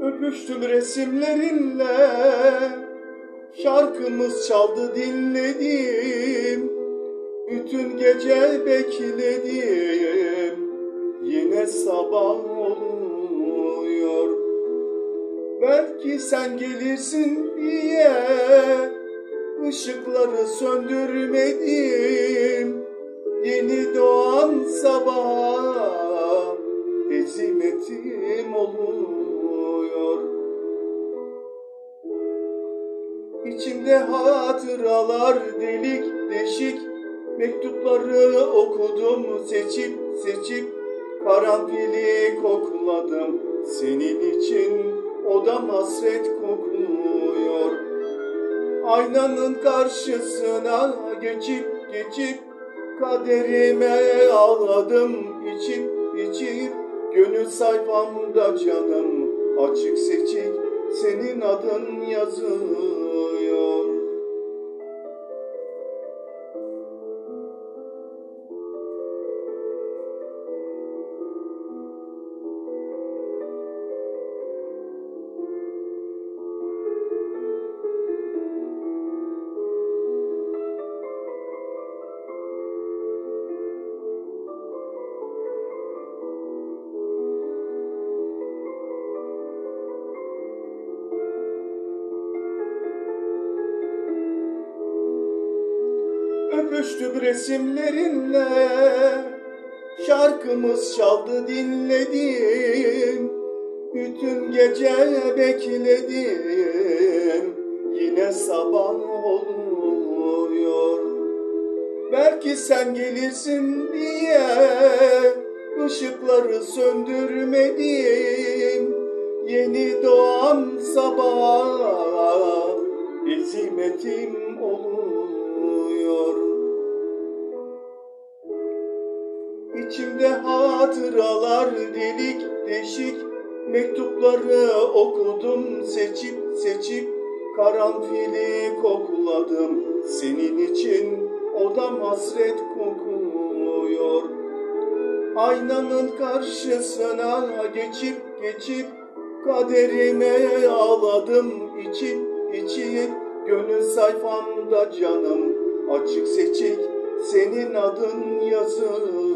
Öpüştüm resimlerinle. Şarkımız çaldı dinledim. Bütün gece bekledim. Yine sabah oluyor. Belki sen gelirsin diye ışıkları söndürmedim. Yeni doğan sabah İçimde hatıralar delik deşik. Mektupları okudum seçip seçip. Karanfili kokladım senin için. Odam hasret kokluyor. Aynanın karşısına geçip geçip. Kaderime ağladım içip içip Gönül sayfamda canım açık seçik Senin adın yazıyor Öpüştük resimlerinle. Şarkımız çaldı dinledim. Bütün gece bekledim. Yine sabah oluyor. Belki sen gelirsin diye ışıkları söndürmedim. Yeni doğan sabah Ezimetim oluyor İçimde hatıralar delik deşik. Mektupları okudum seçip seçip Karanfili kokladım. Senin için Odam hasret kokuyor Aynanın karşısına geçip geçip Kaderime ağladım. İçip içip Gönül sayfamda canım. Açık seçik Senin adın yazıyor